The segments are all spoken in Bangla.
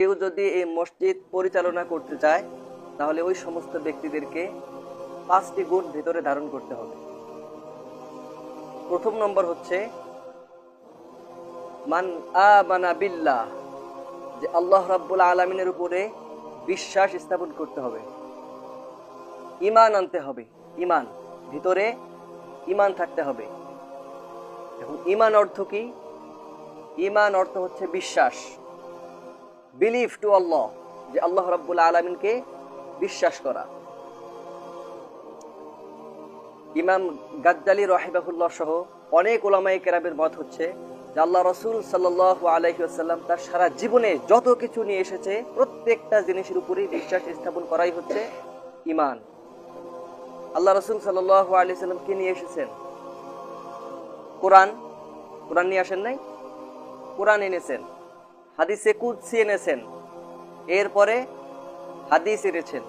কেউ যদি এই মসজিদ পরিচালনা করতে চায়, তাহলে ওই সমস্ত ব্যক্তিদেরকে পাঁচটি গুণ ভেতরে ধারণ করতে হবে। প্রথম নম্বর হচ্ছে, মান আমানা বিল্লাহ, যে আল্লাহ রাব্বুল আলমিনের উপরে বিশ্বাস স্থাপন করতে হবে। ইমান আনতে হবে ইমান ভিতরে ইমান থাকতে হবে। এখন ইমান অর্থ কি? ইমান অর্থ হচ্ছে বিশ্বাস। বিলিভ টু আল্লাহ যে আল্লাহ রাব্বুল আলমিনকে বিশ্বাস করা। ইমাম গাজ্জালি রহিবাহুল্লাহ সহ অনেক ওলামাই কেরামের মত হচ্ছে যে আল্লাহ রসুল সাল্লাহ আলহিহাল্লাম তার সারা জীবনে যত কিছু নিয়ে এসেছে, প্রত্যেকটা জিনিসের উপরেই বিশ্বাস স্থাপন করাই হচ্ছে ইমান আল্লাহ রসুল সাল্লাহ আলি সাল্লাম কি নিয়ে এসেছেন? কোরআন। কোরআন নিয়ে আসেন নাই? কোরআন এনেছেন। হাদিসে কুদসি এনেছেন। এরপরে হাদিস এনেছেন।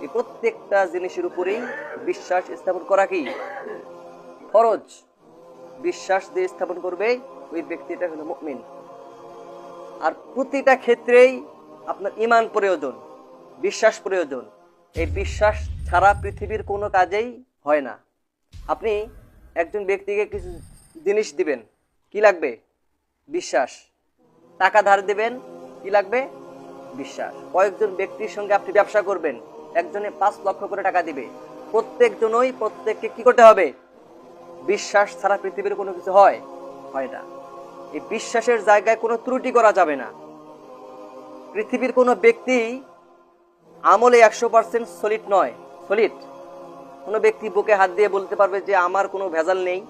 এই প্রত্যেকটা জিনিসের উপরেই বিশ্বাস স্থাপন করা কি? ফরজ। বিশ্বাস দিয়ে স্থাপন করবে ওই ব্যক্তিটা হলো মুমিন। আর প্রতিটা ক্ষেত্রেই আপনার ইমান প্রয়োজন, বিশ্বাস প্রয়োজন। এই বিশ্বাস ছাড়া পৃথিবীর কোনো কাজেই হয় না। আপনি একজন ব্যক্তিকে কিছু জিনিস দিবেন, কি লাগবে? বিশ্বাস। টাকা ধার দেবেন, কি লাগবে? বিশ্বাস। কয়েকজন ব্যক্তির সঙ্গে আপনি ব্যবসা করবেন, একজনে পাঁচ লক্ষ করে টাকা দিবে। প্রত্যেকজনই প্রত্যেককে কি করতে হবে? বিশ্বাস ছাড়া পৃথিবীর কোনো কিছু হয় হয় না। এই বিশ্বাসের জায়গায় কোনো ত্রুটি করা যাবে না। পৃথিবীর কোনো ব্যক্তি আমলে একশো পার্সেন্ট সলিড নয়, সলিড। কোনো ব্যক্তি বুকে হাত দিয়ে বলতে পারবে যে, আমার কোনো ভেজাল নেই।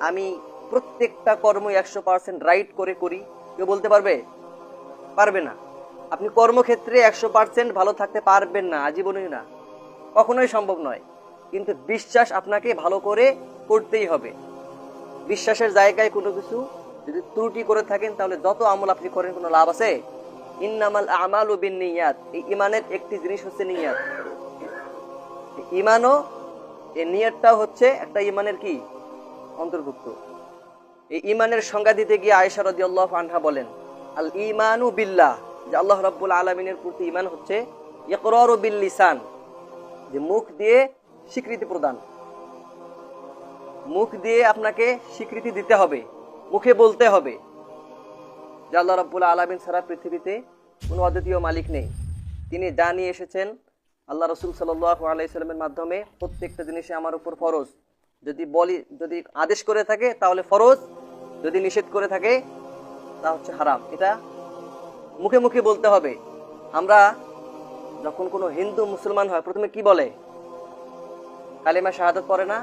আমি প্রত্যেকটা কর্ম একশো পার্সেন্ট রাইট করে করি। কেউ বলতে পারবে? পারবে না। আপনি কর্মক্ষেত্রে একশো পার্সেন্ট ভালো থাকতে পারবেন না, আজীবনই না। কখনোই সম্ভব নয়। কিন্তু বিশ্বাস আপনাকে ভালো করে করতেই হবে। বিশ্বাসের জায়গায় কোনো কিছু যদি ত্রুটি করে থাকেন, তাহলে যত আমল আপনি করেন, কোনো লাভ আছে? ইন্নামাল আমাল ও বিন নিয়াত এই ইমানের একটি জিনিস হচ্ছে নিয়াত। ইমানও এই নিয়তটাও হচ্ছে একটা ইমানের কি? অন্তর্ভুক্ত। এই ইমানের সংজ্ঞা দিতে গিয়ে আয়েশা রাদিয়াল্লাহু আনহা বলেন, আল ইমানু বিল্লাহ। যে আল্লাহ রাব্বুল আলামিনের প্রতি ইমান হচ্ছে ইকরারু বিল লিসান, যে মুখ দিয়ে স্বীকৃতি প্রদান। মুখ দিয়ে আপনাকে স্বীকৃতি দিতে হবে, মুখে বলতে হবে। যে আল্লাহ রাব্বুল আলামিন সারা পৃথিবীতে কোনো অদ্বিতীয় মালিক নেই। তিনি যা নিয়ে এসেছেন আল্লাহ রসুল সাল্লাহ আলাইসাল্লামের মাধ্যমে প্রত্যেকটা জিনিসে আমার উপর ফরজ। যদি বলি, যদি আদেশ করে থাকে তাহলে ফরজ যদি নিষেধ করে থাকে, তা হচ্ছে হারাম। এটা মুখে মুখে বলতে হবে। আমরা যখন কোনো হিন্দু মুসলমান হয়, প্রথমে কি বলে? কালিমা শাহাদত পড়ে না,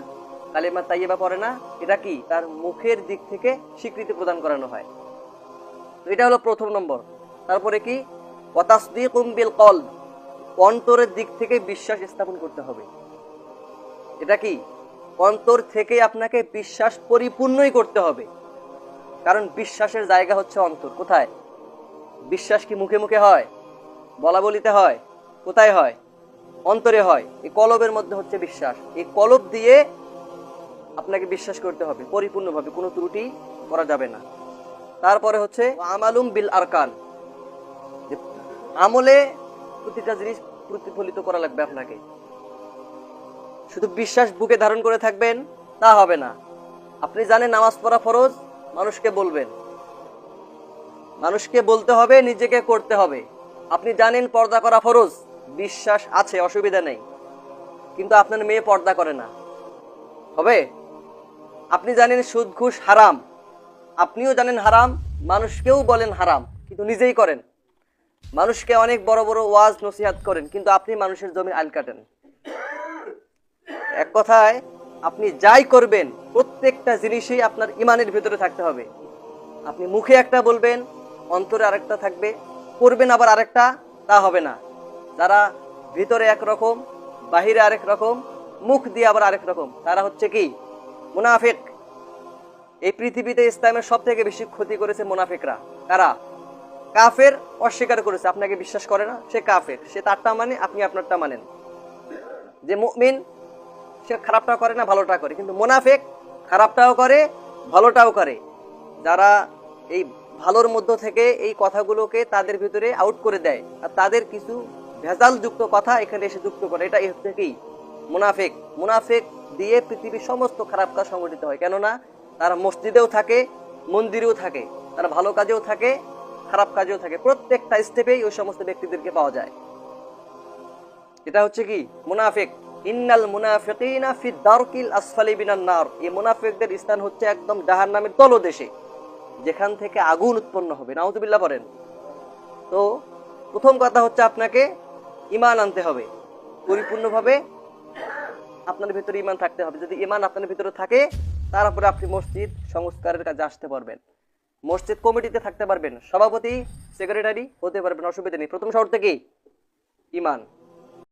কালিমা তাইয়েবা পড়ে না, এটা কি? তার মুখের দিক থেকে স্বীকৃতি প্রদান করানো হয়। এটা হলো প্রথম নম্বর। তারপরে কি? বিল কল, অন্তরের দিক থেকে বিশ্বাস স্থাপন করতে হবে। এটা কি? অন্তর থেকে আপনাকে বিশ্বাস পরিপূর্ণই করতে হবে। কারণ বিশ্বাসের জায়গা হচ্ছে অন্তর। কোথায়? বিশ্বাস কি মুখে মুখে হয়? বলা বলিতে হয়। কোথায় হয়? অন্তরে হয়। এই কলবের মধ্যে হচ্ছে বিশ্বাস। এই কলব দিয়ে আপনাকে বিশ্বাস করতে হবে। পরিপূর্ণভাবে কোনো ত্রুটি করা যাবে না। তারপরে হচ্ছে আমালুম বিল আরকান। আমলে প্রতিটা জিনিস প্রতিফলিত করা লাগবে আপনাকে। শুধু বিশ্বাস বুকে ধারণ করে থাকবেন, তা হবে না। আপনি জানেন নামাজ পড়া ফরজ? মানুষকে বলবেন। মানুষকে বলতে হবে, নিজেকে করতে হবে। আপনি জানেন পর্দা করা ফরজ? বিশ্বাস আছে, অসুবিধা নেই। কিন্তু আপনার মেয়ে পর্দা করে না। হবে? আপনি জানেন সুদ, ঘুষ হারাম। আপনিও জানেন হারাম, মানুষকেও বলেন হারাম, কিন্তু নিজেই করেন। মানুষকে অনেক বড় বড় ওয়াজ, নসিহাত করেন, কিন্তু আপনি মানুষের জমি আইল কাটেন। এক কথায় আপনি যাই করবেন, প্রত্যেকটা জিনিসই আপনার ইমানের ভিতরে থাকতে হবে। আপনি মুখে একটা বলবেন, অন্তরে আরেকটা থাকবে, করবেন আবার আরেকটা, তা হবে না। যারা ভিতরে একরকম, বাহিরে আরেক রকম, মুখ দিয়ে আবার আরেক রকম, তারা হচ্ছে কি? মুনাফেক। এই পৃথিবীতে ইসলামের সব থেকে বেশি ক্ষতি করেছে মুনাফেকরা। কারা? কাফের অস্বীকার করেছে। আপনাকে বিশ্বাস করে না? সে কাফের। সে তারটা মানে আপনি আপনারটা মানেন। যে মুমিন সে খারাপটা করে না ভালোটা করে। কিন্তু মুনাফিক খারাপটাও করে, ভালোটাও করে। যারা এই ভালোর মধ্য থেকে এই কথাগুলোকে তাদের ভিতরে আউট করে দেয় আর তাদের কিছু ভেজাল যুক্ত কথা এখানে এসে যুক্ত করে। এটা এর থেকেই মুনাফেক। মুনাফেক দিয়ে পৃথিবীর সমস্ত খারাপ কাজ সংগঠিত হয়। কেননা তারা মসজিদেও থাকে, মন্দিরেও থাকে, তারা ভালো কাজেও থাকে, খারাপ কাজেও থাকে। প্রত্যেকটা স্টেপেই ওই সমস্ত ব্যক্তিদেরকে পাওয়া যায়। এটা হচ্ছে কি? মুনাফিক। ইন্নাল মুনাফিকিনা ফি দারকিল আসফালি বিনান নার। এই মুনাফিকদের স্থান হচ্ছে একদম জাহান্নামের তলদেশে, যেখান থেকে আগুন উৎপন্ন হবে। নাউজুবিল্লাহ পড়েন। তো প্রথম কথা হচ্ছে আপনাকে ইমান আনতে হবে। পরিপূর্ণভাবে আপনার ভিতরে ইমান থাকতে হবে। যদি ইমান আপনার ভিতরে থাকে, তারপরে আপনি মসজিদ সংস্কারের কাজে আসতে পারবেন। মসজিদ কমিটিতে থাকতে পারবেন। সভাপতি, সেক্রেটারি হতে পারবেন। অসুবিধা নেই। প্রথম শর্ত কি? ইমান